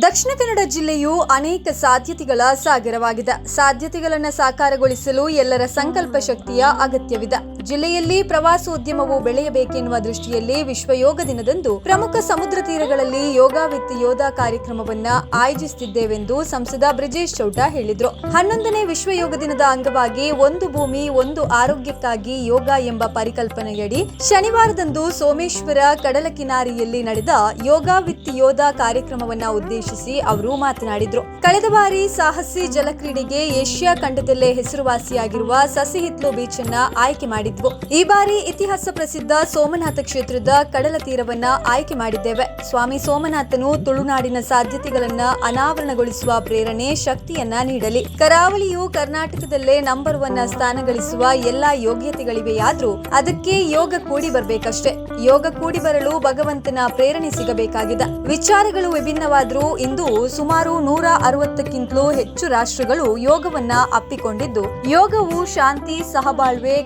ದಕ್ಷಿಣ ಕನ್ನಡ ಜಿಲ್ಲೆಯು ಅನೇಕ ಸಾಧ್ಯತೆಗಳ ಸಾಗರವಾಗಿದೆ. ಸಾಧ್ಯತೆಗಳನ್ನು ಸಾಕಾರಗೊಳಿಸಲು ಎಲ್ಲರ ಸಂಕಲ್ಪ ಶಕ್ತಿಯ ಅಗತ್ಯವಿದೆ. ಜಿಲ್ಲೆಯಲ್ಲಿ ಪ್ರವಾಸೋದ್ಯಮವು ಬೆಳೆಯಬೇಕೆನ್ನುವ ದೃಷ್ಟಿಯಲ್ಲಿ ವಿಶ್ವ ಯೋಗ ದಿನದಂದು ಪ್ರಮುಖ ಸಮುದ್ರ ತೀರಗಳಲ್ಲಿ ಯೋಗ ವಿತ್ ಯೋಧ ಕಾರ್ಯಕ್ರಮವನ್ನ ಆಯೋಜಿಸುತ್ತಿದ್ದೇವೆಂದು ಸಂಸದ ಬ್ರಿಜೇಶ್ ಚೌಟ ಹೇಳಿದ್ರು. ಹನ್ನೊಂದನೇ ವಿಶ್ವ ಯೋಗ ದಿನದ ಅಂಗವಾಗಿ ಒಂದು ಭೂಮಿ, ಒಂದು ಆರೋಗ್ಯಕ್ಕಾಗಿ ಯೋಗ ಎಂಬ ಪರಿಕಲ್ಪನೆಯಡಿ ಶನಿವಾರದಂದು ಸೋಮೇಶ್ವರ ಕಡಲ ಕಿನಾರಿಯಲ್ಲಿ ನಡೆದ ಯೋಗ ವಿತ್ ಯೋಧ ಕಾರ್ಯಕ್ರಮವನ್ನ ಉದ್ದೇಶಿಸಿ ಅವರು ಮಾತನಾಡಿದರು. ಕಳೆದ ಬಾರಿ ಸಾಹಸಿ ಜಲಕ್ರೀಡೆಗೆ ಏಷ್ಯಾ ಖಂಡದಲ್ಲೇ ಹೆಸರುವಾಸಿಯಾಗಿರುವ ಸಸಿಹಿತ್ಲು ಬೀಚ್ ಅನ್ನ ಆಯ್ಕೆ ಮಾಡಿದ್ವು ಈ ಬಾರಿ ಇತಿಹಾಸ ಪ್ರಸಿದ್ಧ ಸೋಮನಾಥ ಕ್ಷೇತ್ರದ ಕಡಲ ತೀರವನ್ನ ಆಯ್ಕೆ ಮಾಡಿದ್ದೇವೆ. ಸ್ವಾಮಿ ಸೋಮನಾಥನು ತುಳುನಾಡಿನ ಸಾಧ್ಯತೆಗಳನ್ನ ಅನಾವರಣಗೊಳಿಸುವ ಪ್ರೇರಣೆ ಶಕ್ತಿಯನ್ನ ನೀಡಲಿ. ಕರಾವಳಿಯು ಕರ್ನಾಟಕದಲ್ಲೇ ನಂಬರ್ ಒನ್ ಸ್ಥಾನ ಗಳಿಸುವ ಎಲ್ಲಾ ಯೋಗ್ಯತೆಗಳಿವೆಯಾದ್ರೂ ಅದಕ್ಕೆ ಯೋಗ ಕೂಡಿ ಬರಬೇಕಷ್ಟೇ. ಯೋಗ ಕೂಡಿ ಬರಲು ಭಗವಂತನ ಪ್ರೇರಣೆ ಸಿಗಬೇಕಾಗಿದೆ. ವಿಚಾರಗಳು ವಿಭಿನ್ನವಾದರೂ ಇಂದು ಸುಮಾರು ನೂರ ಅರವತ್ತಕ್ಕಿಂತಲೂ ಹೆಚ್ಚು ರಾಷ್ಟ್ರಗಳು ಯೋಗವನ್ನ ಅಪ್ಪಿಕೊಂಡಿದ್ದು. ಯೋಗವು ಶಾಂತಿ, ಸಹಬಾಳ್ವೆ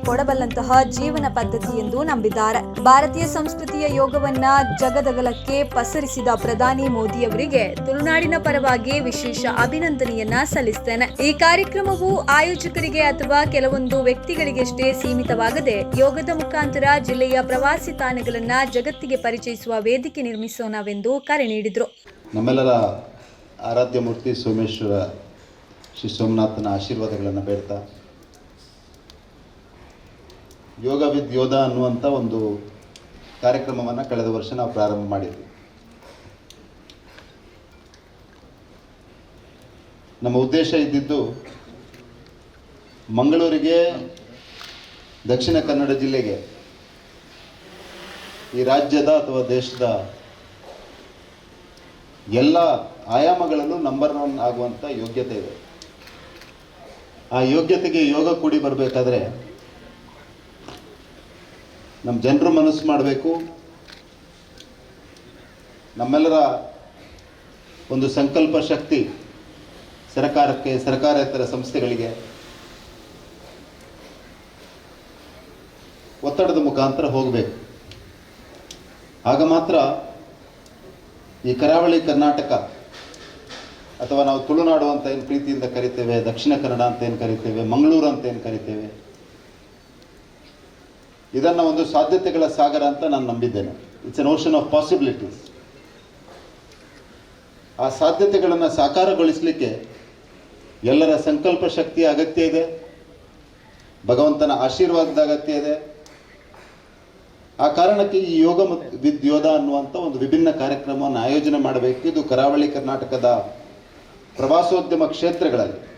ಕೊಡಬಲ್ಲಂತಹ ಜೀವನ ಪದ್ಧತಿ ಎಂದು ನಂಬಿದ್ದಾರೆ. ಭಾರತೀಯ ಸಂಸ್ಕೃತಿಯ ಯೋಗವನ್ನ ಜಗದಗಲಕ್ಕೆ ಪಸರಿಸಿದ ಪ್ರಧಾನಿ ಮೋದಿ ಅವರಿಗೆ ತುಳುನಾಡಿನ ಪರವಾಗಿ ವಿಶೇಷ ಅಭಿನಂದನೆಯನ್ನ ಸಲ್ಲಿಸ್ತೇನೆ. ಈ ಕಾರ್ಯಕ್ರಮವು ಆಯೋಜಕರಿಗೆ ಅಥವಾ ಕೆಲವೊಂದು ವ್ಯಕ್ತಿಗಳಿಗೆಷ್ಟೇ ಸೀಮಿತವಾಗದೆ ಯೋಗದ ಮುಖಾಂತರ ಜಿಲ್ಲೆಯ ಪ್ರವಾಸಿ ತಾಣಗಳನ್ನ ಜಗತ್ತಿಗೆ ಪರಿಚಯಿಸುವ ವೇದಿಕೆ ನಿರ್ಮಿಸೋಣವೆಂದು ಕರೆ ನೀಡಿದ್ರು. ನಮ್ಮೆಲ್ಲರ ಆರಾಧ್ಯ ಮೂರ್ತಿ ಸೋಮೇಶ್ವರ ಶ್ರೀ ಸೋಮನಾಥನ ಆಶೀರ್ವಾದಗಳನ್ನು ಬೇಡ್ತಾ ಯೋಗ ವಿದ್ ಯೋಧ ಅನ್ನುವಂಥ ಒಂದು ಕಾರ್ಯಕ್ರಮವನ್ನು ಕಳೆದ ವರ್ಷ ನಾವು ಪ್ರಾರಂಭ ಮಾಡಿದ್ವಿ. ನಮ್ಮ ಉದ್ದೇಶ ಇದ್ದಿದ್ದು ಮಂಗಳೂರಿಗೆ, ದಕ್ಷಿಣ ಕನ್ನಡ ಜಿಲ್ಲೆಗೆ, ಈ ರಾಜ್ಯದ ಅಥವಾ ದೇಶದ ಎಲ್ಲ ಆಯಾಮಗಳಲ್ಲೂ ನಂಬರ್ ಒನ್ ಆಗುವಂಥ ಯೋಗ್ಯತೆ ಇದೆ. ಆ ಯೋಗ್ಯತೆಗೆ ಯೋಗ ಕೂಡಿ ಬರಬೇಕಾದ್ರೆ ನಮ್ಮ ಜನರು ಮನಸ್ಸು ಮಾಡಬೇಕು. ನಮ್ಮೆಲ್ಲರ ಒಂದು ಸಂಕಲ್ಪ ಶಕ್ತಿ ಸರ್ಕಾರಕ್ಕೆ, ಸರ್ಕಾರೇತರ ಸಂಸ್ಥೆಗಳಿಗೆ ಒತ್ತಡದ ಮುಖಾಂತರ ಹೋಗಬೇಕು. ಆಗ ಮಾತ್ರ ಈ ಕರಾವಳಿ ಕರ್ನಾಟಕ ಅಥವಾ ನಾವು ತುಳುನಾಡು ಅಂತ ಏನು ಪ್ರೀತಿಯಿಂದ ಕರಿತೇವೆ, ದಕ್ಷಿಣ ಕನ್ನಡ ಅಂತ ಏನು ಕರಿತೇವೆ, ಮಂಗಳೂರು ಅಂತ ಏನು ಕರಿತೇವೆ ಇದನ್ನು ಒಂದು ಸಾಧ್ಯತೆಗಳ ಸಾಗರ ಅಂತ ನಾನು ನಂಬಿದ್ದೇನೆ. It's an ocean of possibilities ಆ ಸಾಧ್ಯತೆಗಳನ್ನು ಸಾಕಾರಗೊಳಿಸಲಿಕ್ಕೆ ಎಲ್ಲರ ಸಂಕಲ್ಪ ಶಕ್ತಿಯ ಅಗತ್ಯ ಇದೆ. ಭಗವಂತನ ಆಶೀರ್ವಾದದ ಅಗತ್ಯ ಇದೆ. ಆ ಕಾರಣಕ್ಕೆ ಈ ಯೋಗ ಮತ್ತು ವಿದ್ ಯೋಧ ಅನ್ನುವಂಥ ಒಂದು ವಿಭಿನ್ನ ಕಾರ್ಯಕ್ರಮವನ್ನು ಆಯೋಜನೆ ಮಾಡಬೇಕು. ಇದು ಕರಾವಳಿ ಕರ್ನಾಟಕದ ಪ್ರವಾಸೋದ್ಯಮ ಕ್ಷೇತ್ರಗಳಲ್ಲಿ.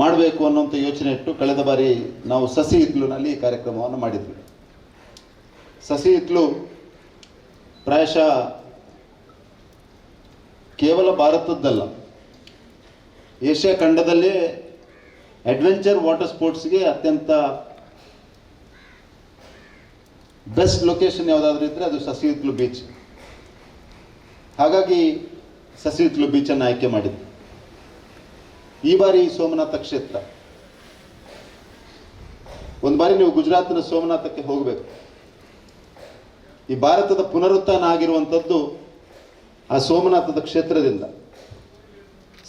ಮಾಡಬೇಕು ಅನ್ನುವಂಥ ಯೋಚನೆ ಇಟ್ಟು ಕಳೆದ ಬಾರಿ ನಾವು ಸಸಿ ಇತ್ಲುನಲ್ಲಿ ಈ ಕಾರ್ಯಕ್ರಮವನ್ನು ಮಾಡಿದ್ವಿ. ಸಸಿ ಇತ್ಲು ಪ್ರಾಯಶಃ ಕೇವಲ ಭಾರತದ್ದಲ್ಲ, ಏಷ್ಯಾ ಖಂಡದಲ್ಲೇ ಅಡ್ವೆಂಚರ್ ವಾಟರ್ ಸ್ಪೋರ್ಟ್ಸ್ಗೆ ಅತ್ಯಂತ ಬೆಸ್ಟ್ ಲೊಕೇಶನ್ ಯಾವುದಾದ್ರೂ ಇದ್ದರೆ ಅದು ಸಸಿಯುತ್ಲು ಬೀಚ್ ಹಾಗಾಗಿ ಸಸಿಯುತ್ಲು ಬೀಚನ್ನು ಆಯ್ಕೆ ಮಾಡಿದ್ದು ಈ ಬಾರಿ ಸೋಮನಾಥ ಕ್ಷೇತ್ರ. ಒಂದು ಬಾರಿ ನೀವು ಗುಜರಾತ್ನ ಸೋಮನಾಥಕ್ಕೆ ಹೋಗಬೇಕು. ಈ ಭಾರತದ ಪುನರುತ್ಥಾನ ಆಗಿರುವಂಥದ್ದು ಆ ಸೋಮನಾಥದ ಕ್ಷೇತ್ರದಿಂದ.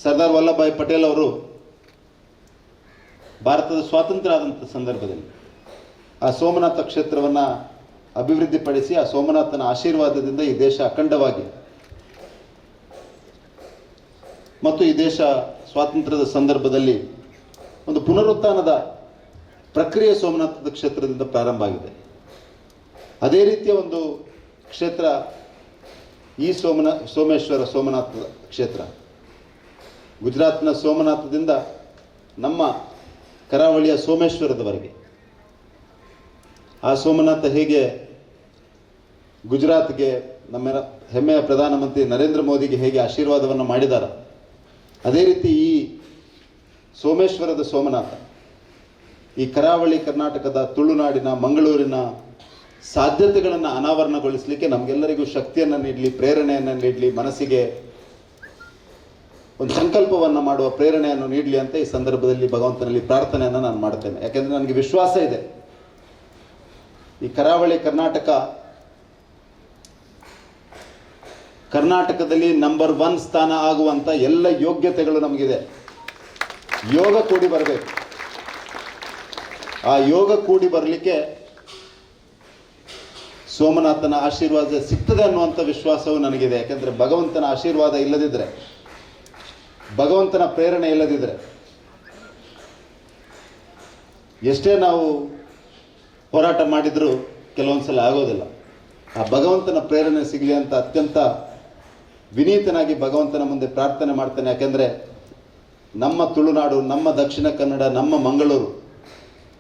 ಸರ್ದಾರ್ ವಲ್ಲಭಭಾಯಿ ಪಟೇಲ್ ಅವರು ಭಾರತದ ಸ್ವಾತಂತ್ರ್ಯ ಆದಂಥ ಸಂದರ್ಭದಲ್ಲಿ ಆ ಸೋಮನಾಥ ಕ್ಷೇತ್ರವನ್ನು ಅಭಿವೃದ್ಧಿಪಡಿಸಿ ಆ ಸೋಮನಾಥನ ಆಶೀರ್ವಾದದಿಂದ ಈ ದೇಶ ಅಖಂಡವಾಗಿ ಮತ್ತು ಈ ದೇಶ ಸ್ವಾತಂತ್ರ್ಯದ ಸಂದರ್ಭದಲ್ಲಿ ಒಂದು ಪುನರುತ್ಥಾನದ ಪ್ರಕ್ರಿಯೆ ಸೋಮನಾಥದ ಕ್ಷೇತ್ರದಿಂದ ಪ್ರಾರಂಭ ಆಗಿದೆ. ಅದೇ ರೀತಿಯ ಒಂದು ಕ್ಷೇತ್ರ ಈ ಸೋಮನ, ಸೋಮೇಶ್ವರ ಸೋಮನಾಥ ಕ್ಷೇತ್ರ. ಗುಜರಾತ್ನ ಸೋಮನಾಥದಿಂದ ನಮ್ಮ ಕರಾವಳಿಯ ಸೋಮೇಶ್ವರದವರೆಗೆ. ಆ ಸೋಮನಾಥ ಹೇಗೆ ಗುಜರಾತ್ಗೆ ನಮ್ಮ ಹೆಮ್ಮೆಯ ಪ್ರಧಾನಮಂತ್ರಿ ನರೇಂದ್ರ ಮೋದಿಗೆ ಹೇಗೆ ಆಶೀರ್ವಾದವನ್ನು ಮಾಡಿದಾರ ಅದೇ ರೀತಿ ಈ ಸೋಮೇಶ್ವರದ ಸೋಮನಾಥ, ಈ ಕರಾವಳಿ ಕರ್ನಾಟಕದ ತುಳುನಾಡಿನ, ಮಂಗಳೂರಿನ ಸಾಧ್ಯತೆಗಳನ್ನು ಅನಾವರಣಗೊಳಿಸಲಿಕ್ಕೆ ನಮಗೆಲ್ಲರಿಗೂ ಶಕ್ತಿಯನ್ನು ನೀಡಲಿ, ಪ್ರೇರಣೆಯನ್ನು ನೀಡಲಿ, ಮನಸ್ಸಿಗೆ ಒಂದು ಸಂಕಲ್ಪವನ್ನು ಮಾಡುವ ಪ್ರೇರಣೆಯನ್ನು ನೀಡಲಿ ಅಂತ ಈ ಸಂದರ್ಭದಲ್ಲಿ ಭಗವಂತನಲ್ಲಿ ಪ್ರಾರ್ಥನೆಯನ್ನು ನಾನು ಮಾಡ್ತೇನೆ. ಯಾಕೆಂದರೆ ನನಗೆ ವಿಶ್ವಾಸ ಇದೆ. ಈ ಕರಾವಳಿ ಕರ್ನಾಟಕ ಕರ್ನಾಟಕದಲ್ಲಿ ನಂಬರ್ ಒನ್ ಸ್ಥಾನ ಆಗುವಂಥ ಎಲ್ಲ ಯೋಗ್ಯತೆಗಳು ನಮಗಿದೆ. ಯೋಗ ಕೂಡಿ ಬರಬೇಕು. ಆ ಯೋಗ ಕೂಡಿ ಬರಲಿಕ್ಕೆ ಸೋಮನಾಥನ ಆಶೀರ್ವಾದ ಸಿಗ್ತದೆ ಅನ್ನುವಂಥ ವಿಶ್ವಾಸವು ನನಗಿದೆ. ಯಾಕೆಂದರೆ ಭಗವಂತನ ಆಶೀರ್ವಾದ ಇಲ್ಲದಿದ್ದರೆ ಭಗವಂತನ ಪ್ರೇರಣೆ ಇಲ್ಲದಿದ್ದರೆ ಎಷ್ಟೇ ನಾವು ಹೋರಾಟ ಮಾಡಿದರೂ ಕೆಲವೊಂದು ಸಲ ಆಗೋದಿಲ್ಲ. ಆ ಭಗವಂತನ ಪ್ರೇರಣೆ ಸಿಗಲಿ ಅಂತ ಅತ್ಯಂತ ವಿನೀತನಾಗಿ ಭಗವಂತನ ಮುಂದೆ ಪ್ರಾರ್ಥನೆ ಮಾಡ್ತೇನೆ. ಯಾಕೆಂದರೆ ನಮ್ಮ ತುಳುನಾಡು, ನಮ್ಮ ದಕ್ಷಿಣ ಕನ್ನಡ, ನಮ್ಮ ಮಂಗಳೂರು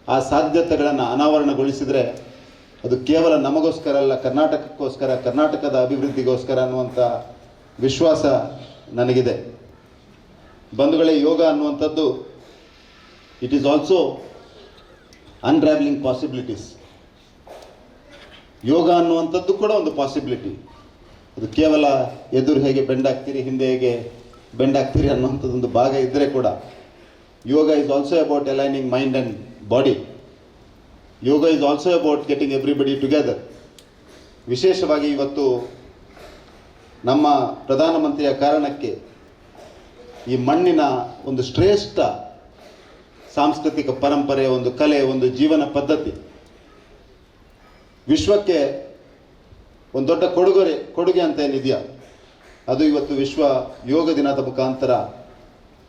ಆ ಸಾಧ್ಯತೆಗಳನ್ನು ಅನಾವರಣಗೊಳಿಸಿದರೆ ಅದು ಕೇವಲ ನಮಗೋಸ್ಕರ ಅಲ್ಲ, ಕರ್ನಾಟಕಕ್ಕೋಸ್ಕರ, ಕರ್ನಾಟಕದ ಅಭಿವೃದ್ಧಿಗೋಸ್ಕರ ಅನ್ನುವಂಥ ವಿಶ್ವಾಸ ನನಗಿದೆ. ಬಂಧುಗಳೇ, ಯೋಗ ಅನ್ನುವಂಥದ್ದು it is also unravelling possibilities yoga ಅನ್ನುವಂಥದ್ದು ಕೂಡ ಒಂದು ಪಾಸಿಬಿಲಿಟಿ ಅದು ಕೇವಲ ಎದುರು ಹೇಗೆ ಬೆಂಡಾಗ್ತೀರಿ ಹಿಂದೆ ಹೇಗೆ ಬೆಂಡಾಗ್ತೀರಿ ಅನ್ನುವಂಥದ್ದೊಂದು ಭಾಗ ಇದ್ದರೆ ಕೂಡ yoga is also about aligning mind and body yoga is also about getting everybody together ವಿಶೇಷವಾಗಿ ಇವತ್ತು ನಮ್ಮ ಪ್ರಧಾನಮಂತ್ರಿಯ ಕಾರಣಕ್ಕೆ ಈ ಮಣ್ಣಿನ ಒಂದು ಶ್ರೇಷ್ಠ ಸಾಂಸ್ಕೃತಿಕ ಪರಂಪರೆ ಒಂದು ಕಲೆ, ಒಂದು ಜೀವನ ಪದ್ಧತಿ. ವಿಶ್ವಕ್ಕೆ ಒಂದು ದೊಡ್ಡ ಕೊಡುಗೊರೆ, ಕೊಡುಗೆ ಅಂತ ಏನಿದೆಯಾ? ಅದು ಇವತ್ತು ವಿಶ್ವ ಯೋಗ ದಿನದ ಮುಖಾಂತರ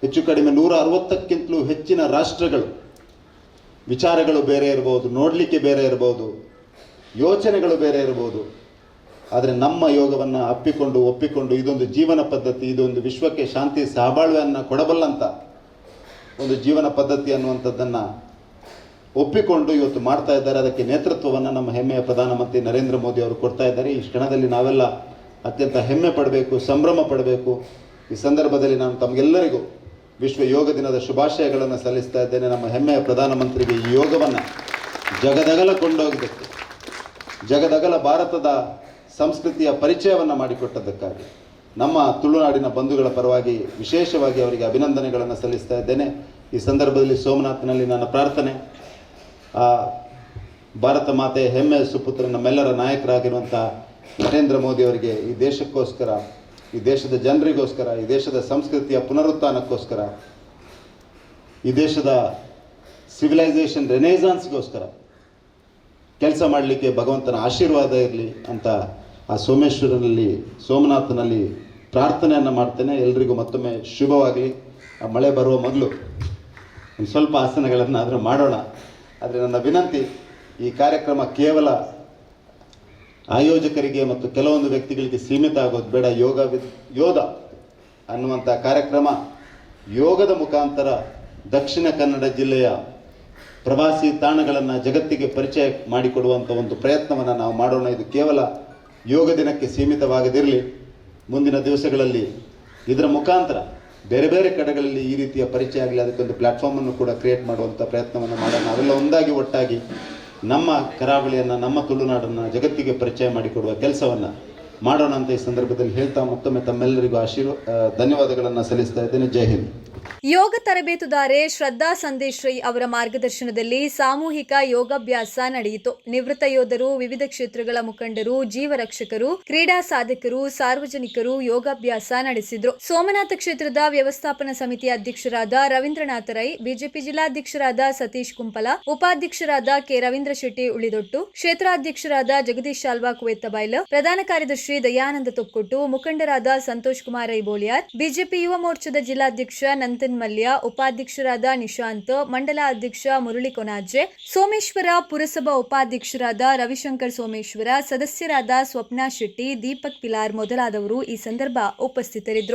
ಹೆಚ್ಚು ಕಡಿಮೆ ನೂರ ಅರವತ್ತಕ್ಕಿಂತಲೂ ಹೆಚ್ಚಿನ ರಾಷ್ಟ್ರಗಳು ವಿಚಾರಗಳು ಬೇರೆ ಇರ್ಬೋದು, ನೋಡಲಿಕ್ಕೆ ಬೇರೆ ಇರ್ಬೋದು, ಯೋಚನೆಗಳು ಬೇರೆ ಇರ್ಬೋದು. ಆದರೆ ನಮ್ಮ ಯೋಗವನ್ನು ಅಪ್ಪಿಕೊಂಡು, ಒಪ್ಪಿಕೊಂಡು ಇದೊಂದು ಜೀವನ ಪದ್ಧತಿ, ಇದೊಂದು ವಿಶ್ವಕ್ಕೆ ಶಾಂತಿ, ಸಹಬಾಳ್ವೆಯನ್ನು ಕೊಡಬಲ್ಲಂತ ಒಂದು ಜೀವನ ಪದ್ಧತಿ ಅನ್ನುವಂಥದ್ದನ್ನು ಒಪ್ಪಿಕೊಂಡು ಇವತ್ತು ಮಾಡ್ತಾ ಇದ್ದಾರೆ. ಅದಕ್ಕೆ ನೇತೃತ್ವವನ್ನು ನಮ್ಮ ಹೆಮ್ಮೆಯ ಪ್ರಧಾನಮಂತ್ರಿ ನರೇಂದ್ರ ಮೋದಿ ಅವರು ಕೊಡ್ತಾ ಇದ್ದಾರೆ. ಈ ಕ್ಷಣದಲ್ಲಿ ನಾವೆಲ್ಲ ಅತ್ಯಂತ ಹೆಮ್ಮೆ ಪಡಬೇಕು, ಸಂಭ್ರಮ ಪಡಬೇಕು. ಈ ಸಂದರ್ಭದಲ್ಲಿ ನಾನು ತಮಗೆಲ್ಲರಿಗೂ ವಿಶ್ವ ಯೋಗ ದಿನದ ಶುಭಾಶಯಗಳನ್ನು ಸಲ್ಲಿಸ್ತಾ ಇದ್ದೇನೆ. ನಮ್ಮ ಹೆಮ್ಮೆಯ ಪ್ರಧಾನಮಂತ್ರಿಗೆ ಈ ಯೋಗವನ್ನು ಜಗದಗಲ ಕೊಂಡೋಗಿದ್ದಕ್ಕೆ ಜಗದಗಲ ಭಾರತದ ಸಂಸ್ಕೃತಿಯ ಪರಿಚಯವನ್ನು ಮಾಡಿಕೊಟ್ಟದಕ್ಕಾಗಿ ನಮ್ಮ ತುಳುನಾಡಿನ ಬಂಧುಗಳ ಪರವಾಗಿ ವಿಶೇಷವಾಗಿ ಅವರಿಗೆ ಅಭಿನಂದನೆಗಳನ್ನು ಸಲ್ಲಿಸ್ತಾ ಇದ್ದೇನೆ. ಈ ಸಂದರ್ಭದಲ್ಲಿ ಸೋಮನಾಥನಲ್ಲಿ ನನ್ನ ಪ್ರಾರ್ಥನೆ. ಆ, ಭಾರತ ಮಾತೆ ಹೆಮ್ಮೆ ಸುಪುತ್ರ ನಮ್ಮೆಲ್ಲರ ನಾಯಕರಾಗಿರುವಂಥ ನರೇಂದ್ರ ಮೋದಿ ಅವರಿಗೆ ಈ ದೇಶಕ್ಕೋಸ್ಕರ, ಈ ದೇಶದ ಜನರಿಗೋಸ್ಕರ, ಈ ದೇಶದ ಸಂಸ್ಕೃತಿಯ ಪುನರುತ್ಥಾನಕ್ಕೋಸ್ಕರ, ಈ ದೇಶದ ಸಿವಿಲೈಸೇಷನ್ ರೆನೇಸಾನ್ಸ್ಗೋಸ್ಕರ ಕೆಲಸ ಮಾಡಲಿಕ್ಕೆ ಭಗವಂತನ ಆಶೀರ್ವಾದ ಇರಲಿ ಅಂತ ಆ ಸೋಮೇಶ್ವರನಲ್ಲಿ, ಸೋಮನಾಥನಲ್ಲಿ ಪ್ರಾರ್ಥನೆಯನ್ನು ಮಾಡ್ತೇನೆ. ಎಲ್ರಿಗೂ ಮತ್ತೊಮ್ಮೆ ಶುಭವಾಗಲಿ. ಆ ಮಳೆ ಬರುವ ಮೊದಲು ಒಂದು ಸ್ವಲ್ಪ ಆಸನಗಳನ್ನಾದರೂ ಮಾಡೋಣ. ಆದರೆ ನನ್ನ ವಿನಂತಿ, ಈ ಕಾರ್ಯಕ್ರಮ ಕೇವಲ ಆಯೋಜಕರಿಗೆ ಮತ್ತು ಕೆಲವೊಂದು ವ್ಯಕ್ತಿಗಳಿಗೆ ಸೀಮಿತ ಆಗೋದು ಬೇಡ. ಯೋಗ ಯೋಧ ಅನ್ನುವಂಥ ಕಾರ್ಯಕ್ರಮ ಯೋಗದ ಮುಖಾಂತರ ದಕ್ಷಿಣ ಕನ್ನಡ ಜಿಲ್ಲೆಯ ಪ್ರವಾಸಿ ತಾಣಗಳನ್ನು ಜಗತ್ತಿಗೆ ಪರಿಚಯ ಮಾಡಿಕೊಡುವಂಥ ಒಂದು ಪ್ರಯತ್ನವನ್ನು ನಾವು ಮಾಡೋಣ. ಇದು ಕೇವಲ ಯೋಗ ದಿನಕ್ಕೆ ಸೀಮಿತವಾಗದಿರಲಿ ಮುಂದಿನ ದಿವಸಗಳಲ್ಲಿ ಇದರ ಮುಖಾಂತರ ಬೇರೆ ಬೇರೆ ಕಡೆಗಳಲ್ಲಿ ಈ ರೀತಿಯ ಪರಿಚಯ ಆಗಲಿ ಅದಕ್ಕೊಂದು ಪ್ಲ್ಯಾಟ್ಫಾರ್ಮನ್ನು ಕೂಡ ಕ್ರಿಯೇಟ್ ಮಾಡುವಂಥ ಪ್ರಯತ್ನವನ್ನು ಮಾಡೋಣ. ಅದೆಲ್ಲ ಒಂದಾಗಿ ಒಟ್ಟಾಗಿ ನಮ್ಮ ಕರಾವಳಿಯನ್ನು, ನಮ್ಮ ತುಳುನಾಡನ್ನು, ಜಗತ್ತಿಗೆ ಪರಿಚಯ ಮಾಡಿಕೊಡುವ ಕೆಲಸವನ್ನು ಮಾಡೋಣ ಅಂತ ಈ ಸಂದರ್ಭದಲ್ಲಿ ಹೇಳ್ತಾ ಮತ್ತೊಮ್ಮೆ ತಮ್ಮೆಲ್ಲರಿಗೂ ಆಶೀರ್ವ ಧನ್ಯವಾದಗಳನ್ನು ಸಲ್ಲಿಸ್ತಾ ಇದ್ದೇನೆ. ಜೈ ಹಿಂದ್. ಯೋಗ ತರಬೇತುದಾರೆ ಶ್ರದ್ಧಾ ಸಂದೇಶ್ ರೈ ಅವರ ಮಾರ್ಗದರ್ಶನದಲ್ಲಿ ಸಾಮೂಹಿಕ ಯೋಗಾಭ್ಯಾಸ ನಡೆಯಿತು. ನಿವೃತ್ತ ಯೋಧರು, ವಿವಿಧ ಕ್ಷೇತ್ರಗಳ ಮುಖಂಡರು, ಜೀವರಕ್ಷಕರು, ಕ್ರೀಡಾ ಸಾಧಕರು, ಸಾರ್ವಜನಿಕರು ಯೋಗಾಭ್ಯಾಸ ನಡೆಸಿದ್ರು. ಸೋಮನಾಥ ಕ್ಷೇತ್ರದ ವ್ಯವಸ್ಥಾಪನಾ ಸಮಿತಿಯ ಅಧ್ಯಕ್ಷರಾದ ರವೀಂದ್ರನಾಥ ರೈ, ಬಿಜೆಪಿ ಜಿಲ್ಲಾಧ್ಯಕ್ಷರಾದ ಸತೀಶ್ ಕುಂಪಲ, ಉಪಾಧ್ಯಕ್ಷರಾದ ಕೆ ರವೀಂದ್ರ ಶೆಟ್ಟಿ ಉಳಿದೊಟ್ಟು, ಕ್ಷೇತ್ರಾಧ್ಯಕ್ಷರಾದ ಜಗದೀಶ್ ಶಾಲ್ವಾ ಕುವೆತ್ತಬೈಲ್, ಪ್ರಧಾನ ಕಾರ್ಯದರ್ಶಿ ದಯಾನಂದ ತೊಕ್ಕೊಟ್ಟು, ಮುಖಂಡರಾದ ಸಂತೋಷ್ ಕುಮಾರ್ ಐಬೋಳಿಯಾರ್ ಬೋಳಿಯಾರ್ ಬಿಜೆಪಿ ಯುವ ಮೋರ್ಚಾದ ಜಿಲ್ಲಾಧ್ಯಕ್ಷ ನಂತನ್ ಮಲ್ಯ ಉಪಾಧ್ಯಕ್ಷರಾದ ನಿಶಾಂತ್, ಮಂಡಲ ಅಧ್ಯಕ್ಷ ಮುರಳಿ ಕೊನಾಜೆ ಸೋಮೇಶ್ವರ ಪುರಸಭಾ ಉಪಾಧ್ಯಕ್ಷರಾದ ರವಿಶಂಕರ್ ಸೋಮೇಶ್ವರ, ಸದಸ್ಯರಾದ ಸ್ವಪ್ನಾ ಶೆಟ್ಟಿ, ದೀಪಕ್ ಪಿಲಾರ್ ಮೊದಲಾದವರು ಈ ಸಂದರ್ಭ ಉಪಸ್ಥಿತರಿದ್ದರು.